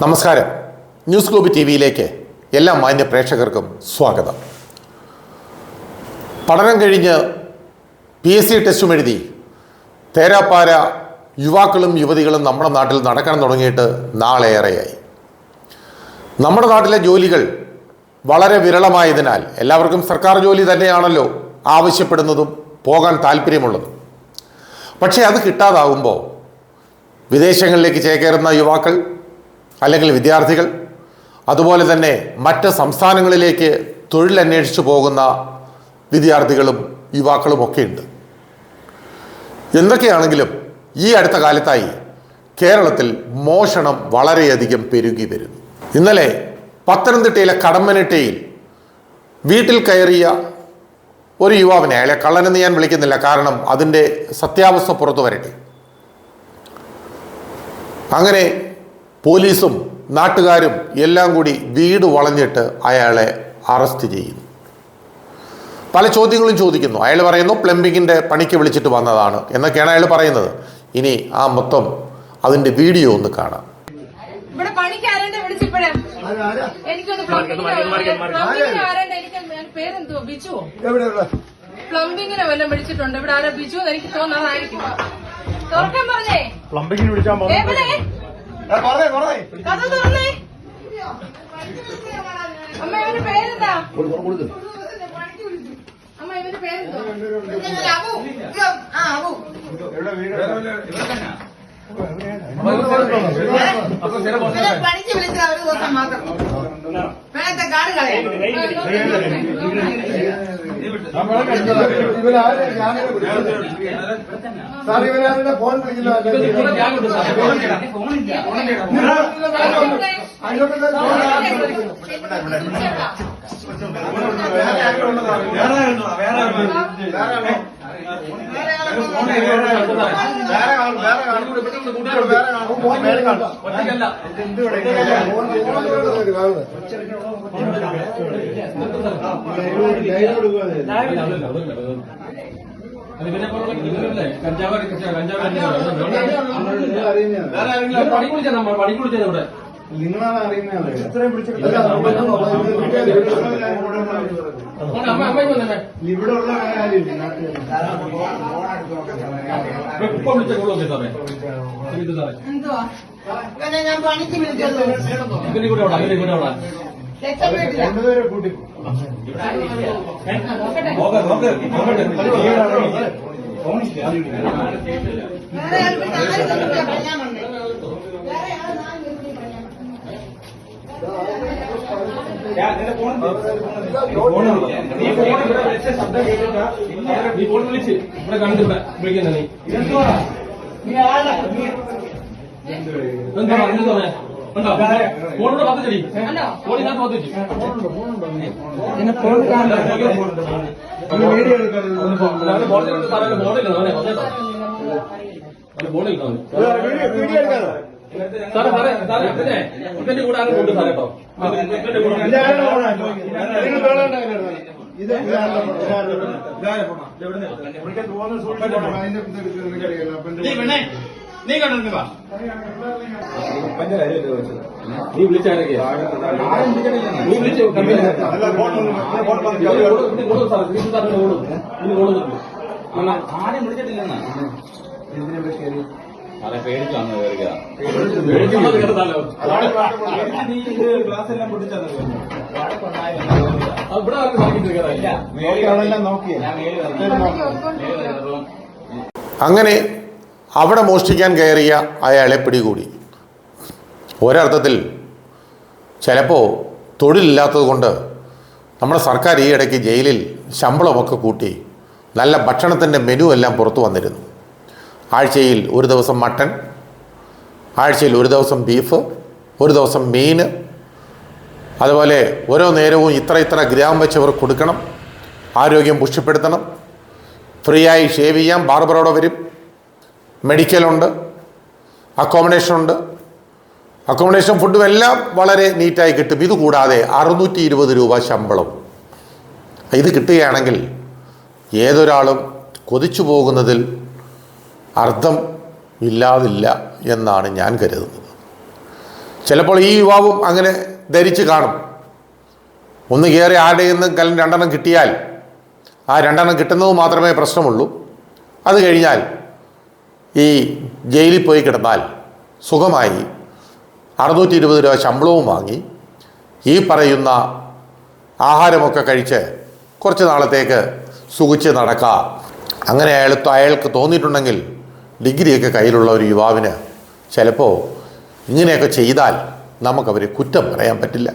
നമസ്കാരം. News globe T വിയിലേക്ക് എല്ലാ മാന്യ പ്രേക്ഷകർക്കും സ്വാഗതം. പഠനം കഴിഞ്ഞ് പി എസ് സി ടെസ്റ്റും എഴുതി തേരാപ്പാര യുവാക്കളും യുവതികളും നമ്മുടെ നാട്ടിൽ നടക്കാൻ തുടങ്ങിയിട്ട് നാളേറെയായി. നമ്മുടെ നാട്ടിലെ ജോലികൾ വളരെ വിരളമായതിനാൽ എല്ലാവർക്കും സർക്കാർ ജോലി തന്നെയാണല്ലോ ആവശ്യപ്പെടുന്നതും പോകാൻ താല്പര്യമുള്ളതും. പക്ഷേ അത് കിട്ടാതാകുമ്പോൾ വിദേശങ്ങളിലേക്ക് ചേക്കേറുന്ന യുവാക്കൾ അല്ലെങ്കിൽ വിദ്യാർത്ഥികൾ അതുപോലെ തന്നെ മറ്റ് സംസ്ഥാനങ്ങളിലേക്ക് തൊഴിലന്വേഷിച്ചു പോകുന്ന വിദ്യാർത്ഥികളും യുവാക്കളും ഒക്കെ ഉണ്ട്. എന്തൊക്കെയാണെങ്കിലും ഈ അടുത്ത കാലത്തായി കേരളത്തിൽ മോഷണം വളരെയധികം പെരുകി വരുന്നു. ഇന്നലെ പത്തനംതിട്ടയിലെ കടമ്മനിട്ടയിൽ വീട്ടിൽ കയറിയ ഒരു യുവാവിനെ അയാളെ കള്ളനെന്ന് ഞാൻ വിളിക്കുന്നില്ല കാരണം അതിന്റെ സത്യാവസ്ഥ പുറത്തു വരട്ടെ. അങ്ങനെ പോലീസും നാട്ടുകാരും എല്ലാം കൂടി വീട് വളഞ്ഞിട്ട് അയാളെ അറസ്റ്റ് ചെയ്യുന്നു. പല ചോദ്യങ്ങളും ചോദിക്കുന്നു. അയാൾ പറയുന്നു പ്ലംബിങ്ങിന്റെ പണിക്ക് വിളിച്ചിട്ട് വന്നതാണ് എന്നൊക്കെയാണ് അയാൾ പറയുന്നത്. ഇനി ആ മൊത്തം അതിന്റെ വീഡിയോ ഒന്ന് കാണാം. ഇവിടെ വിളിച്ചപ്പോഴേ? എനിക്കൊന്ന് ബിജുവോ? എവിടെയുള്ള പ്ലംബിങ്ങിനെ വല്ലതും വിളിച്ചിട്ടുണ്ട്. ഇവിടെ ആരോ? ബിജു എനിക്ക് തോന്നുന്നതായിരിക്കും തുറക്കാൻ പറഞ്ഞേ. പ്ലംബിങ്ങിന് വിളിക്കാൻ പറഞ്ഞേ പറഞ്ഞേ കഥ തുറന്നേ. അമ്മ ഇവന്റെ പേരെന്താ? അമ്മ ഇവന്റെ പേരെന്താ എവിടെ വീട് പഠിച്ചു വിളിച്ചത് ഒരു ദിവസം മാത്രം. കാട് കളയാം ഇവനാരെ ഞാനിവിടെ വിളിച്ചത് സാർ ഇവനാരുടെ ഫോൺ വിളിക്കില്ല അത് പിന്നെ ഇതിലല്ലേ കഞ്ചാവ് കഞ്ചാവ് വേറെ ആരെങ്കിലും പണി കുളിച്ചാൽ നമ്മൾ പണി കുളിച്ചത് ഇവിടെ? നിങ്ങളാണ് അറിയുന്നത് ഇത്രയും ഇവിടെ ഉള്ള ഞാൻ പണിക്ക് വിളിച്ചത് രണ്ടുപേരെ കൂട്ടി വേറെ നീ ഫോൺ വിളിച്ച് ഇവിടെ കണ്ടിവിടെ വിളിക്കുന്ന നീ എന്താ എന്ത് സമയം ഉണ്ടോ ഫോണിന്റെ പത്ത് ചെടി ഫോണിനകത്ത് പത്ത് വെച്ചു വീഡിയോ എടുക്കാറുണ്ട് ഫോണിൽ അവനെ ഫോണിൽ വീഡിയോ എടുക്കാറോ സാറേ സാറേ സാറേ ഇതിനെ ഇവന്റെ കൂടെ ആരും കൊണ്ട് സാറേ കേട്ടോ ഇവന്റെ കൂടെ ഇത് നിനക്കറിയാലോ. അപ്പൊ എന്റെ നീ വിളിച്ചാരൊക്കെയാ നീ വിളിച്ചു സാറിന് ആരും വിളിച്ചിട്ടില്ലെന്നാ? എന്തിനാ കയറി? അതെ പേടിച്ചു വന്നു കയറിയതാ പേടിക്കുന്നത് കേട്ടല്ലോ നീ ഇത് എല്ലാം പൊട്ടിച്ചത് ഇവിടെ ആർക്കും സാധിക്കില്ല കേട്ടോ നോക്കി. അതെല്ലാം നോക്കിയേ ഞാൻ മേൽ ഇതെല്ലാം അങ്ങനെ അവിടെ മോഷ്ടിക്കാൻ കയറിയ അയാളെ പിടികൂടി. ഒരർത്ഥത്തിൽ ചിലപ്പോൾ തൊഴിലില്ലാത്തത് കൊണ്ട് നമ്മുടെ സർക്കാർ ഈ ഇടയ്ക്ക് ജയിലിൽ ശമ്പളമൊക്കെ കൂട്ടി നല്ല ഭക്ഷണത്തിന്റെ മെനു എല്ലാം പുറത്തു വന്നിരുന്നു. ആഴ്ചയിൽ ഒരു ദിവസം മട്ടൺ ആഴ്ചയിൽ ഒരു ദിവസം ബീഫ് ഒരു ദിവസം മീൻ. അതുപോലെ ഓരോ നേരവും ഇത്ര ഇത്ര ഗ്രാം വെച്ച് കൊടുക്കണം. ആരോഗ്യം പുഷ്ടിപ്പെടുത്തണം. ഫ്രീ ആയി ഷേവ് ചെയ്യാം. ബാർബറോടെ വരും. മെഡിക്കലുണ്ട് അക്കോമഡേഷൻ ഉണ്ട്. അക്കോമഡേഷൻ ഫുഡും എല്ലാം വളരെ നീറ്റായി കിട്ടും. ഇതുകൂടാതെ അറുന്നൂറ്റി ഇരുപത് രൂപ ശമ്പളം. ഇത് കിട്ടുകയാണെങ്കിൽ ഏതൊരാളും കൊതിച്ചു പോകുന്നതിൽ അർത്ഥം ഇല്ലാതില്ല എന്നാണ് ഞാൻ കരുതുന്നത്. ചിലപ്പോൾ ഈ യുവാവും അങ്ങനെ ധരിച്ച് കാണും. ഒന്ന് കയറി ആരുടെയിൽ നിന്ന് രണ്ടെണ്ണം കിട്ടിയാൽ ആ രണ്ടെണ്ണം കിട്ടുന്നത് മാത്രമേ പ്രശ്നമുള്ളൂ. അത് കഴിഞ്ഞാൽ ഈ ജയിലിൽ പോയി കിടന്നാൽ സുഖമായി അറുന്നൂറ്റി ഇരുപത് രൂപ ശമ്പളവും വാങ്ങി ഈ പറയുന്ന ആഹാരമൊക്കെ കഴിച്ച് കുറച്ച് നാളത്തേക്ക് സുഖിച്ച് നടക്കാം. അങ്ങനെ അയാൾ അയാൾക്ക് തോന്നിയിട്ടുണ്ടെങ്കിൽ ഡിഗ്രിയൊക്കെ കയ്യിലുള്ള ഒരു യുവാവിന് ചിലപ്പോൾ ഇങ്ങനെയൊക്കെ ചെയ്താൽ നമുക്കവരെ കുറ്റം പറയാൻ പറ്റില്ല.